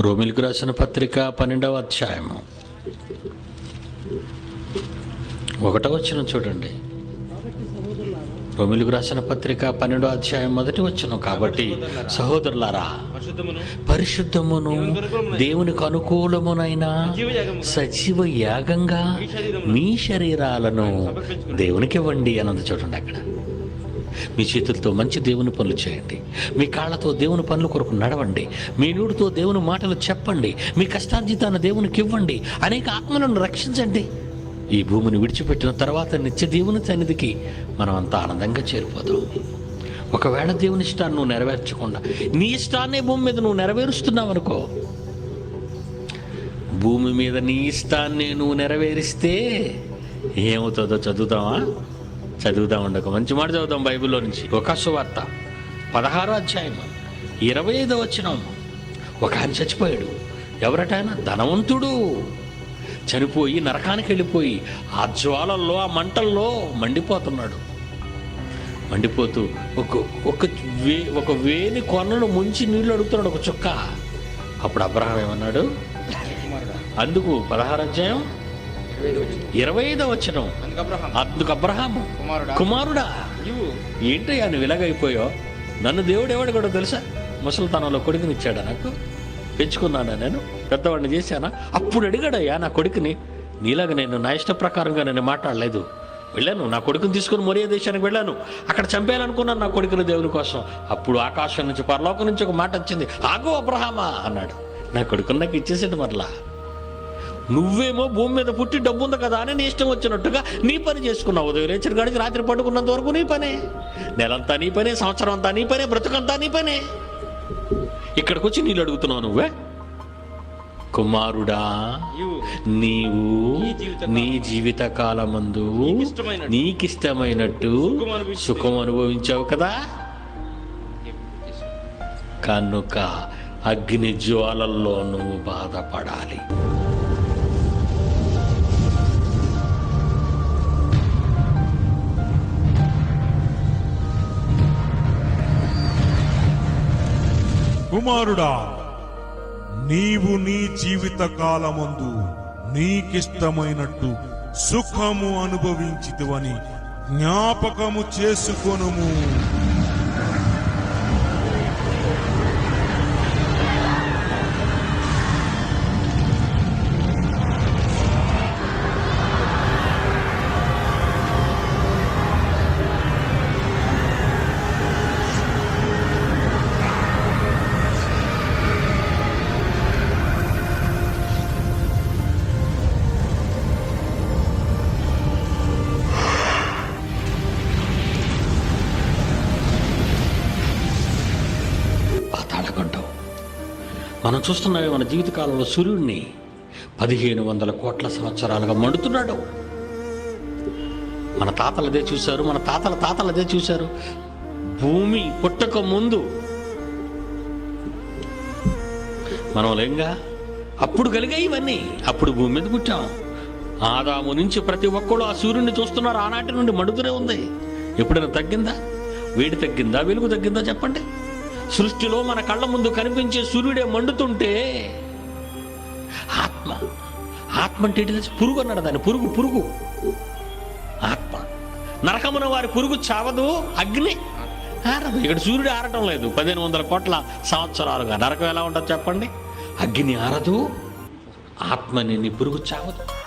రోమిలకు రాసిన పత్రిక పన్నెండవ అధ్యాయము. ఒకటో వచ్చిన చూడండి. రోమిలకు రాసిన పత్రిక పన్నెండో అధ్యాయం మొదటి వచ్చును కాబట్టి సహోదరులారా పరిశుద్ధమును పరిశుద్ధమును దేవునికి అనుకూలమునైన సజీవ యాగంగా మీ శరీరాలను దేవునికి ఇవ్వండి అన్నది చూడండి అక్కడ. మీ చేతులతో మంచి దేవుని పనులు చేయండి. మీ కాళ్ళతో దేవుని పనుల కొరకు నడవండి. మీ నూడుతో దేవుని మాటలు చెప్పండి. మీ కష్టార్జితాన్ని దేవునికి ఇవ్వండి. అనేక ఆత్మలను రక్షించండి. ఈ భూమిని విడిచిపెట్టిన తర్వాత నిత్య దేవుని సన్నిధికి మనం అంత ఆనందంగా చేరిపోదాం ఒకవేళ దేవుని ఇష్టాన్ని నువ్వు నెరవేర్చకుండా నీ ఇష్టాన్నే భూమి మీద నువ్వు నెరవేరుస్తున్నావు అనుకో భూమి మీద నీ ఇష్టాన్ని నువ్వు నెరవేరిస్తే ఏమవుతుందో చదువుతావా? చదువుదాం ఒక మంచి మాట చదువుదాం బైబిల్లో నుంచి. ఒక సువార్త పదహారో అధ్యాయం ఇరవై ఐదో వచ్చిన ఒక ఆయన చచ్చిపోయాడు. ఎవరట ఆయన? ధనవంతుడు. చనిపోయి నరకానికి వెళ్ళిపోయి ఆ జ్వాలల్లో ఆ మంటల్లో మండిపోతున్నాడు. మండిపోతూ ఒక ఒక వే ఒక వేని కొనలు ముంచి నీళ్ళు అడుగుతున్నాడు ఒక చుక్క. అప్పుడు అబ్రహం ఏమన్నాడు? అందుకు పదహారు అధ్యాయం ఇరవై ఐదో వచ్చిన అందుకు అబ్రహాం అందుకు అబ్రహాము కుమారుడా ఏంటయ్యా నువ్వు ఇలాగైపోయావు నన్ను దేవుడు ఎవడు కూడా తెలుసా? ముసలితనంలో కొడుకునిచ్చాడా నాకు? పెంచుకున్నానా నేను? పెద్దవాడిని చేశానా? అప్పుడు అడిగాడయ్యా నా కొడుకుని నీలాగా నేను నా ఇష్ట ప్రకారంగా నేను మాట్లాడలేదు. వెళ్ళాను నా కొడుకుని తీసుకుని మొరియా దేశానికి వెళ్ళాను. అక్కడ చంపేయాలనుకున్నాను నా కొడుకుని దేవుని కోసం. అప్పుడు ఆకాశం నుంచి పరలోకం నుంచి ఒక మాట వచ్చింది. ఆగో అబ్రహామా అన్నాడు. నా కొడుకుని నాకు ఇచ్చేసాడు మరలా. నువ్వేమో భూమి మీద పుట్టి డబ్బు ఉంది కదా అని నీ ఇష్టం వచ్చినట్టుగా నీ పని చేసుకున్నావు. ఉదయం లేచిన కాడికి రాత్రి పడుకున్నంత వరకు నీ పనే. నెలంతా నీ పనే సంవత్సరం అంతా నీ పనే బ్రతుకంతా నీ పనే. ఇక్కడికి వచ్చి నీళ్ళు అడుగుతున్నావు నువ్వే? కుమారుడా నీవు. నీ జీవిత కాలమందు నీకిష్టమైనట్టు. సుఖం అనుభవించావు కదా? కనుక అగ్ని జ్వాలల్లో నువ్వు బాధపడాలి. కుమారుడా నీవు నీ జీవిత కాలమందు నీకిష్టమైనట్టు సుఖము అనుభవించితువని జ్ఞాపకము చేసుకొనుము. పాతాళగొండం మనం చూస్తున్నవి మన జీవితకాలంలో సూర్యుడిని పదిహేను వందల కోట్ల సంవత్సరాలుగా మండుతున్నాడు. మన తాతలు చూశారు మన తాతల తాతలదే చూశారు. భూమి పుట్టక ముందు మనం లేంగా? అప్పుడు కలిగాయి ఇవన్నీ. అప్పుడు భూమి మీద పుట్టాం. ఆదాము నుంచి ప్రతి ఒక్కళ్ళు ఆ సూర్యుడిని చూస్తున్నారు. ఆనాటి నుండి మండుతూనే ఉంది. ఎప్పుడైనా తగ్గిందా? వేడి తగ్గిందా? వెలుగు తగ్గిందా? చెప్పండి. సృష్టిలో మన కళ్ళ ముందు కనిపించే సూర్యుడే మండుతుంటే ఆత్మ ఆత్మ అంటే ఏంటి పురుగు అన్నాడు దాన్ని. పురుగు పురుగు. ఆత్మ. నరకమున వారి పురుగు చావదు అగ్ని ఆరదు. ఇక్కడ సూర్యుడు ఆరటం లేదు. పదిహేను వందల కోట్ల సంవత్సరాలుగా. నరకం ఎలా ఉంటుంది చెప్పండి. అగ్ని ఆరదు ఆత్మని నీ పురుగు చావదు.